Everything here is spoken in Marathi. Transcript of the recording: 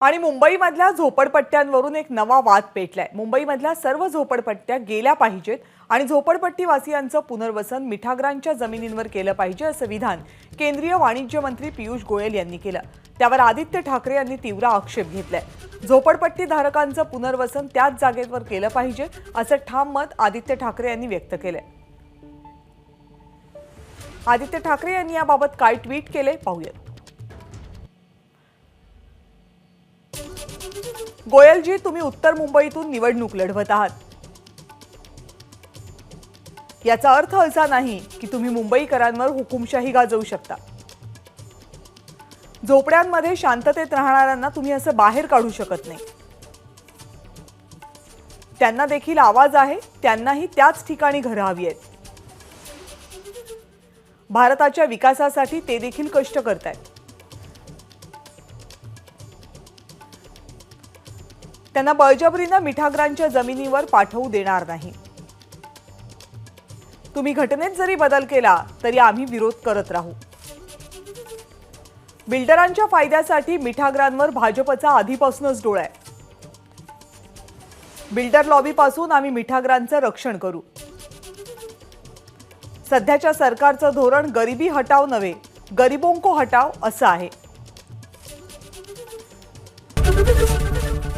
आणि मुंबईमधल्या झोपडपट्ट्यांवरून एक नवा वाद पेटलाय. मुंबईमधल्या सर्व झोपडपट्ट्या गेल्या पाहिजेत आणि झोपडपट्टीवासियांचं पुनर्वसन मिठागरांच्या जमिनींवर केलं पाहिजे असं विधान केंद्रीय वाणिज्य मंत्री पियुष गोयल यांनी केलं. त्यावर आदित्य ठाकरे यांनी तीव्र आक्षेप घेतलाय. झोपडपट्टी धारकांचं पुनर्वसन त्याच जागेवर केलं पाहिजे असं ठाम मत आदित्य ठाकरे यांनी व्यक्त केलंय. आदित्य ठाकरे यांनी याबाबत काय ट्विट केले पाहूयात. गोयलजी तुम्ही उत्तर मुंबईतून निवडणूक लढवत आहात. याचा अर्थ असा नाही की तुम्ही मुंबईकरांवर हुकुमशाही गाजवू शकता. झोपड्यांमध्ये शांततेत राहणाऱ्यांना तुम्ही असं बाहेर काढू शकत नाही. त्यांना देखील आवाज आहे त्यांनाही त्याच ठिकाणी घरं हवी आहेत. भारताच्या विकासासाठी ते देखील कष्ट करतायत. त्यांना बळजबरीनं मिठागरांच्या जमिनीवर पाठवू देणार नाही. तुम्ही घटनेत जरी बदल केला तरी आम्ही विरोध करत राहू. बिल्डरांच्या फायद्यासाठी मिठागरांवर भाजपचा आधीपासूनच डोळा आहे. बिल्डर लॉबीपासून आम्ही मिठागरांचं रक्षण करू. सध्याच्या सरकारचं धोरण गरिबी हटाव नव्हे गरिबोंको हटाव असं आहे.